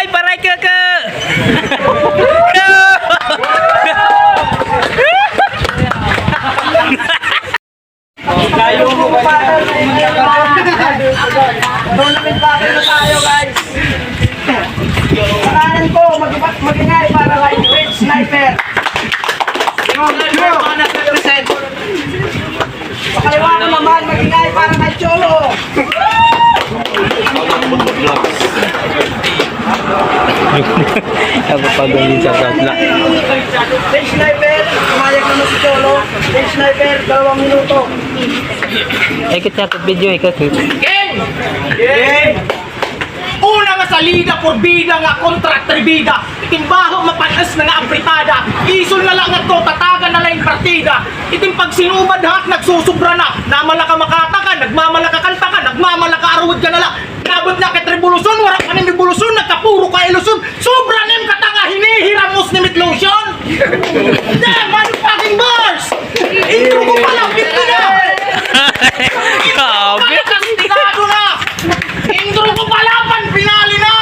Ay, paray ka ka! Tournament battle na tayo guys. Pangalan ko, mag- magingay para kay Red Sniper ko naman, magingay para kay Cholo. Napapagawin sa tatla. Red Sniper, kumayag naman si Cholo. Red Sniper, dalawang minuto. Ay, kita ka video, ikaw ka. Game! Una nga salida por bida nga kontra tribida. Itimbaho mapanas na nga apritada. Isol na lang nga to, tatagan na lang yung partida. Itim pag sinubad hak, nagsusubra na. Namalaka makata ka, nagmamalaka kanta ka, nagmamalaka arwad ka na lang. Nabot na kay Revolusyon, wala ka ng Revolusyon, nagkapuro ka ilusyon. Sobra nim katanga, hinihiram mo snimit lotion. Damn, motherfucking bars! Intro ko pa lang, pinto na! Grabe! Kastigado na! Intro ko pala, pan pinali na!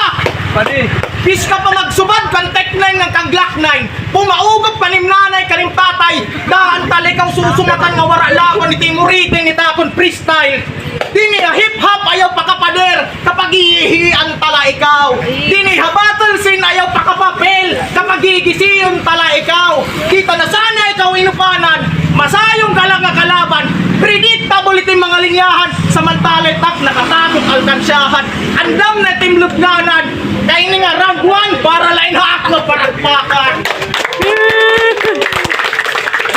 Bis ka pa magsubad, kan tech 9 ng kang Glock 9. Pumaugap ka nim nanay, kanim tatay. Daan talikang susumatan nga wara lawan ni Timurite ni Takon freestyle. Dini na hip hop ayaw pakapader kapag iihian tala ikaw. Dini ha battle scene ayaw pakapapel kapag gigisiyon tala ikaw. Kita na sana ikaw inupanan, masayong galang nga kalaban. Predictable itim mga linyahan Samantala tak nakatakot alkansyahan Andam na team lubnanan. Kaya nga 1 para line hack na panagpakan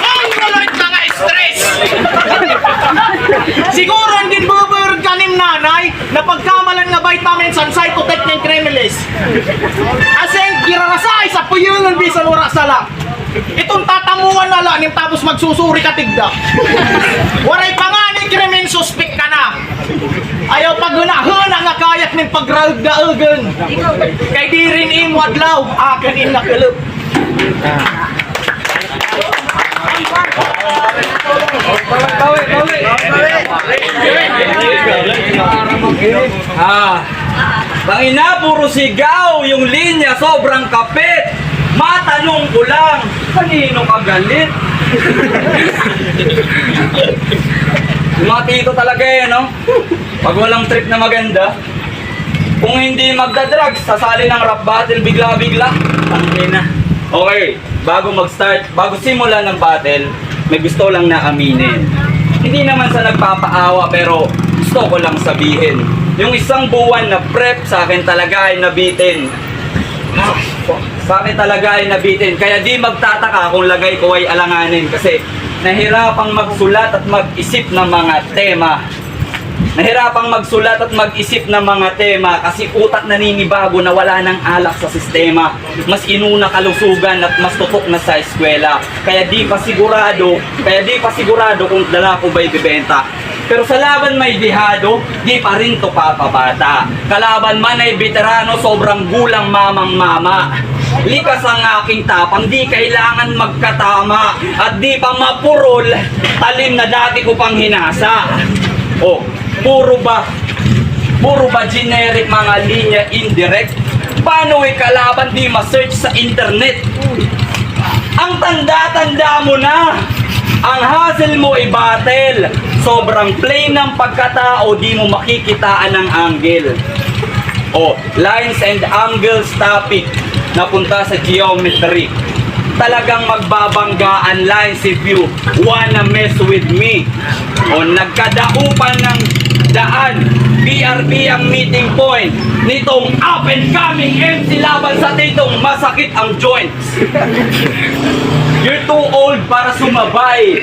Ang galit na nga stress. Siguro hindi bubur kanim nanay na nga vitamins and cytotechnic cremelis. Aseng kirarasay sa puyungan bisan wala sala. Itong tatamuan na lang yung tapos magsusuri ka tigda. Waray pa nga ni krimen suspect ka na. Ayaw pagunahon ang akayat ng pagraug na. Kay di rin imo adlaw, akin in nakalap. Ah, Tangina, puro sigaw, yung linya sobrang kapit. Matanong ko lang, kanino ka galit? yung mga tito talaga eh, no? Pag walang trip na maganda, kung hindi magdadrugs, sasali ng rap battle bigla-bigla. Tangina. Okay, bago mag-start, bago simulan ng battle, may gusto lang na aminin. Hindi naman sa nagpapaawa pero gusto ko lang sabihin. Yung isang buwan na prep sa akin talaga ay nabitin. Ah, Sa akin talaga ay nabitin. Kaya di magtataka kung lagay ko ay alanganin kasi nahirapang magsulat at mag-isip ng mga tema. Nahirapang magsulat at mag-isip ng mga tema kasi utak naninibago na wala ng alak sa sistema. Mas inuna kalusugan at mas tutok na sa eskwela. Kaya di pa sigurado, kaya di pa sigurado kung dala ko ba'y bibenta. Pero sa laban may dihado, di pa rin to papabata. Kalaban man ay veterano, sobrang gulang mamang mama. Likas ang aking tapang, di kailangan magkatama. At di pa mapurol, talim na dati ko pang hinasa. Oh, puro ba puro ba generic mga linya indirect? Paano ikalaban di ma-search sa internet? Ang tanda-tanda mo na! Ang hassle mo ay battle. Sobrang plain ng pagkatao, di mo makikitaan ng angle. O, lines and angles topic napunta sa geometry. Talagang magbabanggaan lines if you wanna mess with me. O, nagkadaupan ng daan. BRB ang meeting point nitong up and coming MC laban sa titong masakit ang joints. You're too old para sumabay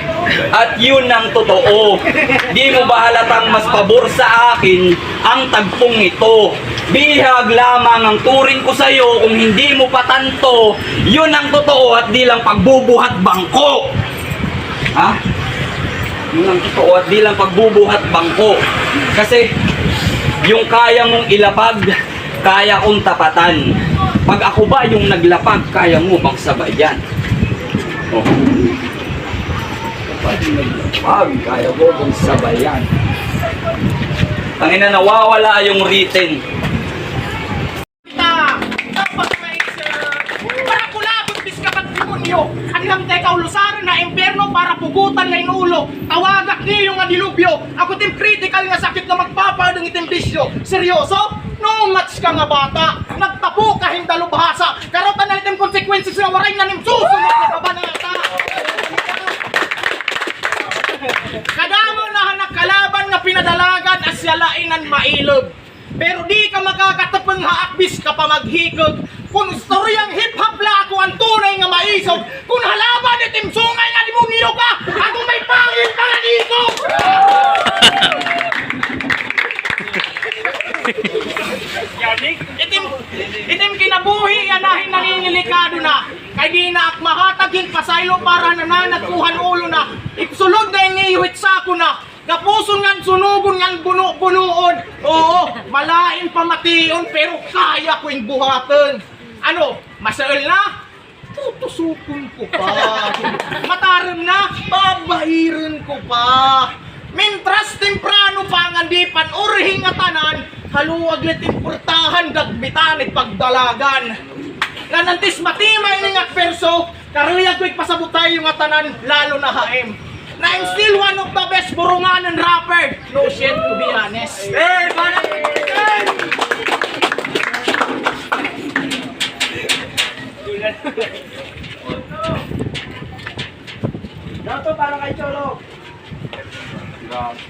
At yun ang totoo Di mo ba halatang mas pabor sa akin Ang tagpong ito Bihag lamang ang turing ko sa'yo Kung hindi mo patanto Yun ang totoo at di lang pagbubuhat bangko Ha? Yun ang totoo at di lang pagbubuhat bangko Kasi yung kaya mong ilapag Kaya kong tapatan Pag ako ba yung naglapag Kaya mo bang sabayan Oh. Pag kaya ko kung sabayan. Tangina nawawala yung written. Dilubyo. Hanggang teka ulusaran na impyerno para pugutan na inulo. Tawagak niyo nga dilubyo. Ako tim critical nga sakit na magpapadong itim bisyo. Seryoso? No match ka nga bata. Nagtapo ka hindalubhasa. Karotan na itim consequences nga waray na nim susunod na kabanata. Kadamo na hanak kalaban nga pinadalagan as yalainan mailog. Pero di ka makakatapang haakbis ka pa maghikog. Kung istoryang hip-hop la ako ang tunay nga maisog. Kung halaban itim sungay nga limungiyo ka, ako may pangil pa nga dito. itim, itim kinabuhi anahin naninilikado na. Kay di na akmahatagin pasaylo para nananagkuhan ulo na. Ipsulod na iniiwit sa ako na. Kapuson nga sunugon nga buno-bunuon. Oo, malain pamation pero kaya ko yung buhaton. Ano, masaol na? Tutusukon ko pa. Mataram na, babahirin ko pa. Mintras temprano pa nga di pan urhing nga tanan, haluwag let importahan at pagdalagan. Nanantis matimay ni nga perso, karuyag ko'y pasabutay yung nga tanan, lalo na haim. Na I'm still one of the best burunganan rapper. No shit, to be honest. Hey, para! Dato para kay Cholo.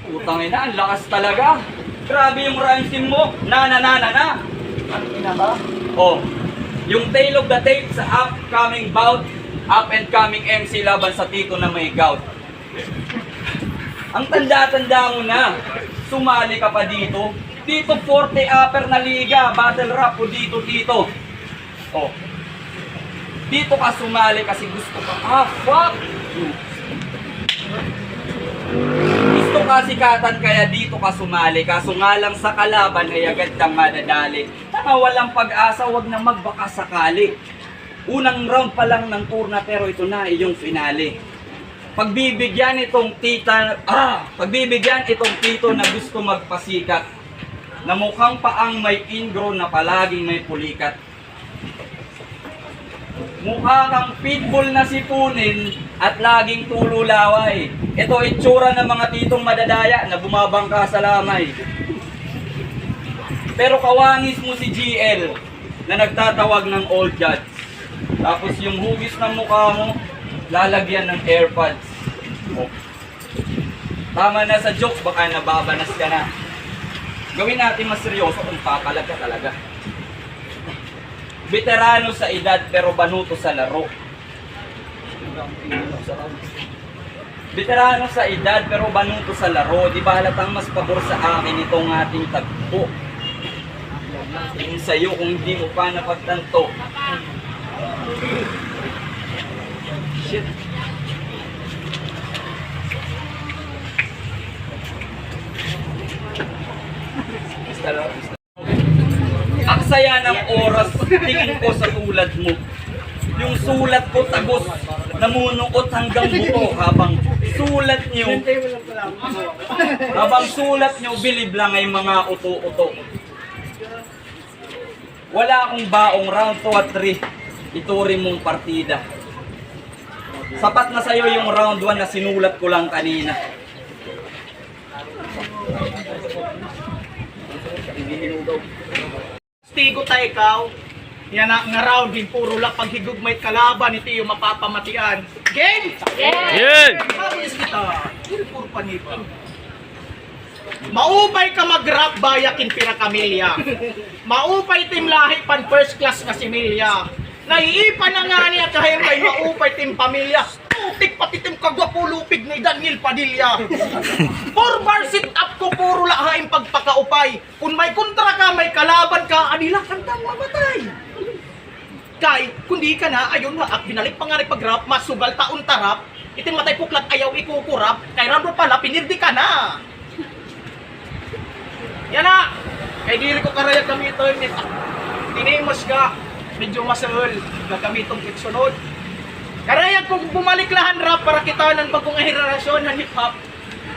Utang ina, ang lakas talaga. Grabe yung rhymes mo. Na na na na na. Ano ina ba? Oh, yung tail of the tape sa upcoming bout, up and coming MC laban sa Tito na may gout. Ang tanda-tanda mo na, sumali ka pa dito. Dito 40 upper na liga, battle rap o dito dito. Oh. Dito ka sumali kasi gusto ka. Ah, fuck you. Gusto ka sikatan kaya dito ka sumali. Kaso nga lang sa kalaban ay agad kang madadali. Tanga walang pag-asa, wag na magbaka sakali. Unang round pa lang ng turna pero ito na iyong finale. Pagbibigyan itong tita, ah, pagbibigyan itong tito na gusto magpasikat. Na mukhang paang may ingrown na palaging may pulikat Mukha kang pitbull na sipunin at laging tululaway. Ito itsura ng mga titong madadaya na bumabangka sa lamay. Pero kawangis mo si GL na nagtatawag ng old judge. Tapos yung hugis ng mukha mo, lalagyan ng airpods. Oh. Tama na sa jokes, baka nababanas ka na. Gawin natin mas seryoso kung papalag ka talaga. Veterano sa edad pero banuto sa laro. Veterano sa edad pero banuto sa laro. Di ba halatang mas pabor sa akin itong ating tagpo? Yung sa'yo kung hindi mo pa napagtanto. Shit. Basta lang, saya ng oras, tingin ko sa tulad mo. Yung sulat ko tagos, namunuot hanggang buto habang sulat nyo, habang sulat nyo, bilib lang ay mga uto-uto. Wala akong baong round 2 at 3, ituri mong partida. Sapat na sa'yo yung round 1 na sinulat ko lang kanina. Stigo tayo ikaw. Yan na nga round din puro lang paghigugmay kalaban iti yung mapapamatian. Game! Yan! Habis kita. Puro panipa. Maupay ka mag-rap bayakin pira kamilya. Maupay tim lahi pan first class nga si Milya. Naiipa na nga niya kahit may maupay tim pamilya. Putik pati tim kagwapulupig ni Daniel Padilla. Four bar sit up ko puro lahain pagpakaupay. Kung may kontra ka, may kalaban ka, anila kantang mamatay. Kay, kundi ka na, ayun nga, ak binalik pa nga pag-rap, mas sugal taon tarap, itin matay puklat ayaw ikukurap, kay rando pala, pinirdi ka na. Yan na, kay dili ko karayag gamiton, ni tinimos ka, medyo masahol, gagamit itong kitsunod. Karayag kung bumalik lahan rap para kita ng bagong henerasyon ng hip-hop.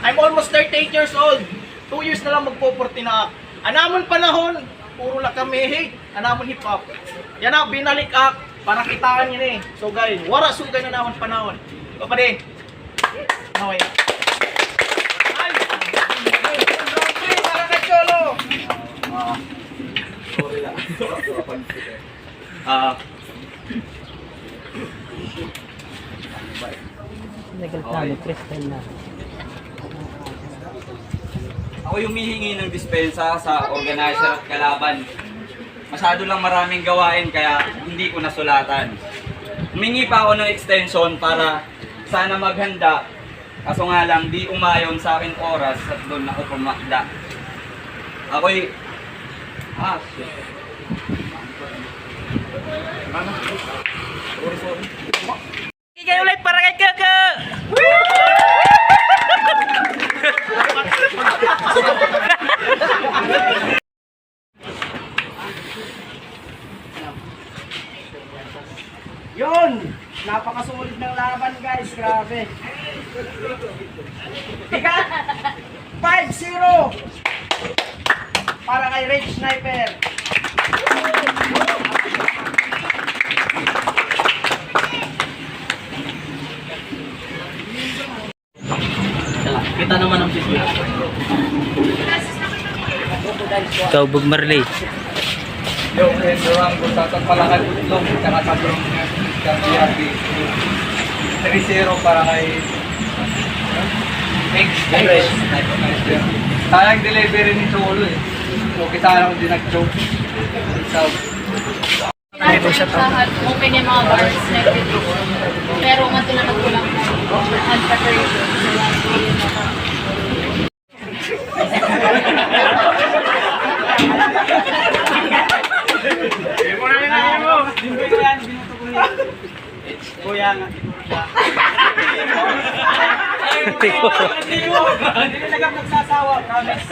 I'm almost 38 years old. 2 years na lang magpo-40 na. Anamon panahon, puro lang kami, hey, anamon hip-hop. Yan na, binalik ak, Para kitaan niya eh. Sugay. Wara sugay na naman panahon. O pa din. Okay. Ay! Round three Ah, Nagaltano, Kristen na. ako yung humihingi ng dispensa sa organizer at kalaban. Masyado lang maraming gawain kaya hindi ko nasulatan. Humingi pa ako ng extension para sana maghanda. Kaso nga lang, di umayon sa akin oras at doon ako pumakda. Ako'y... Ah, shit. Ano? Ikay ulit para kay Kaka! Yun! Napakasulit ng laban guys, grabe. Bigat! 5-0! Para kay Rage Sniper. Kita naman ang siswit. Ikaw, Bob Marley. Yung restaurant kung saan pala kay Utlong, tsaka sa Bro, sa BRB. 3-0 para kay Next, Sayang delivery ni Cholo eh. Okay sana kung di nag-choke. So, Ito siya Open yung mga bars. like, Pero nga sila nagkulang na unpreparation. So, last day yun ako. Kuya nga. Hindi talaga magsasawa, promise.